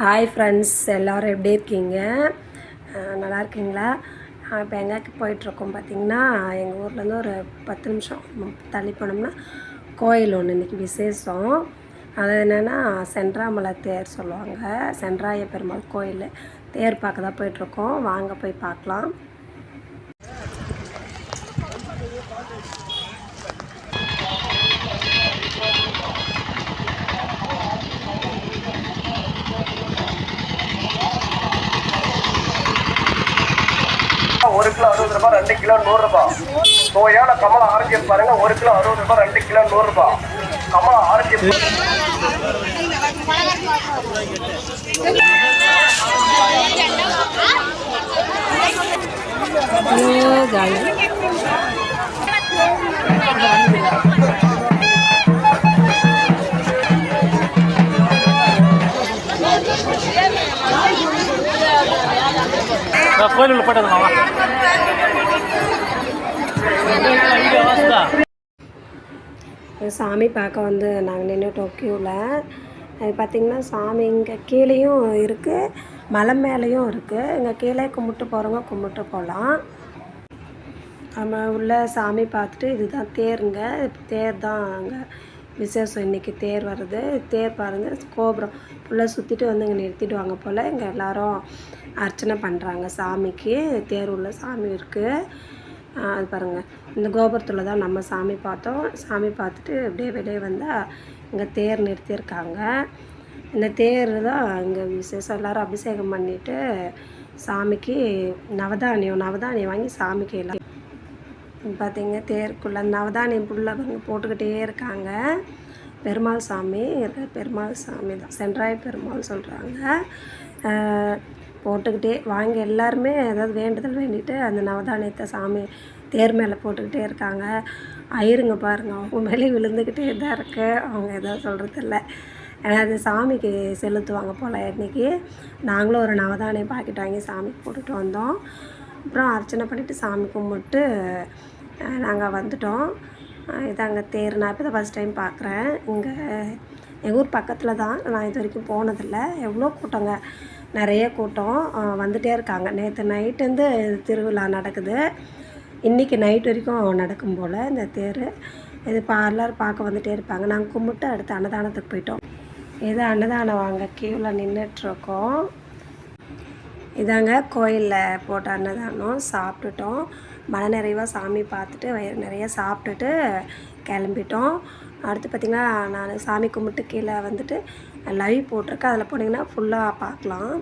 Hi friends எல்லோரும் எப்படி இருக்கீங்க? நல்லா இருக்கீங்களா? இப்போ எங்கேக்கு போயிட்டுருக்கோம் பார்த்தீங்கன்னா எங்கள் ஊர்லேருந்து ஒரு பத்து நிமிஷம் தள்ளி போனோம்னா கோயில் ஒன்று இன்றைக்கி விசேஷம். அது என்னென்னா சென்றாமலை தேர் சொல்லுவாங்க. சென்றாய பெருமாள் கோயில். தேர் பார்க்க தான் போயிட்டுருக்கோம். வாங்க போய் பார்க்கலாம். ஒரு கிலோ அறுபது ரூபாய் ரெண்டு கிலோ நூறு ரூபாய் சுவையான கமலா ஆரஞ்சு பாருங்க ஒரு கிலோ அறுபது ரூபாய் ரெண்டு கிலோ நூறு ரூபாய் கமலா ஆரஞ்சு ஜாலி. கோயிலுக்கு போயிட்டு மாமா சாமி பார்க்க வந்து நாங்கள் நின்றுட்டோம் க்யூவில் பார்த்திங்கன்னா சாமி இங்கே கீழேயும் இருக்குது மலை மேலேயும் இருக்குது இங்கே கீழே கும்பிட்டு போகிறவங்க கும்பிட்டு போகலாம் நம்ம உள்ள சாமி பார்த்துட்டு இதுதான் தேருங்க தேர் தான் அங்கே விசேஷம் இன்றைக்கி தேர் வருது தேர் பாருங்கள் கோபுரம். ஃபுல்லாக சுற்றிட்டு வந்து இங்கே நிறுத்திடுவாங்க போல். இங்கே எல்லோரும் அர்ச்சனை பண்ணுறாங்க சாமிக்கு தேர் உள்ள சாமி இருக்குது அது பாருங்கள் இந்த கோபுரத்தில் தான் நம்ம சாமி பார்த்தோம். சாமி பார்த்துட்டு அப்படியே வெளியே வந்தால் இங்கே தேர் நிறுத்தியிருக்காங்க. இந்த தேர் தான் இங்கே விசேஷம். எல்லோரும் அபிஷேகம் பண்ணிவிட்டு சாமிக்கு நவதானியம் நவதானியம் வாங்கி சாமிக்கு எல்லாம் பார்த்தீங்க தேருக்குள்ளே நவதானியம் புள்ள போட்டுக்கிட்டே இருக்காங்க. பெருமாள் சாமி பெருமாள் சாமி தான். சென்றாய பெருமாள் சொல்கிறாங்க போட்டுக்கிட்டே வாங்கி எல்லாருமே ஏதாவது வேண்டுதல் வேண்டிட்டு அந்த நவதானியத்தை சாமி தேர் மேலே போட்டுக்கிட்டே இருக்காங்க. ஐயருங்க பாருங்கள் அவங்க மேலே விழுந்துக்கிட்டே தான் இருக்குது அவங்க எதாவது சொல்கிறது இல்லை. ஏன்னா அது சாமிக்கு செலுத்துவாங்க போல் இன்னைக்கு. நாங்களும் ஒரு நவதானியம் பாக்கெட் வாங்கி சாமிக்கு போட்டுட்டு வந்தோம். அப்புறம் அர்ச்சனை பண்ணிவிட்டு சாமி கும்பிட்டு நாங்கள் வந்துட்டோம். இதாங்க தேர் நான் இப்போ தான் ஃபஸ்ட் டைம் பார்க்குறேன் இங்கே எங்கள் ஊர் பக்கத்தில் தான். நான் இது வரைக்கும் போனதில்லை. எவ்வளோ கூட்டங்க. நிறைய கூட்டம். வந்துகிட்டே இருக்காங்க. நேற்று நைட்டு திருவிழா நடக்குது. இன்றைக்கி நைட் வரைக்கும் நடக்கும் போல் இந்த தேர். இது பா எல்லோரும் பார்க்க வந்துகிட்டே இருப்பாங்க. நாங்கள் கும்பிட்டு அடுத்து அன்னதானத்துக்கு போயிட்டோம். இது அன்னதானம் வாங்க க்யூவில் நின்றுட்டுருக்கோம் இதாங்க கோயிலில் போட்ட அன்னதானம் சாப்பிட்டுட்டோம். மன நிறைவாக சாமி பார்த்துட்டு வயிறு நிறைய சாப்பிட்டுட்டு கிளம்பிட்டோம். அடுத்து பார்த்திங்கன்னா நான் சாமி கும்பிட்டு கீழே வந்துட்டு லைவ் போட்டிருக்கேன் அதில் போனீங்கன்னா ஃபுல்லாக பார்க்கலாம்.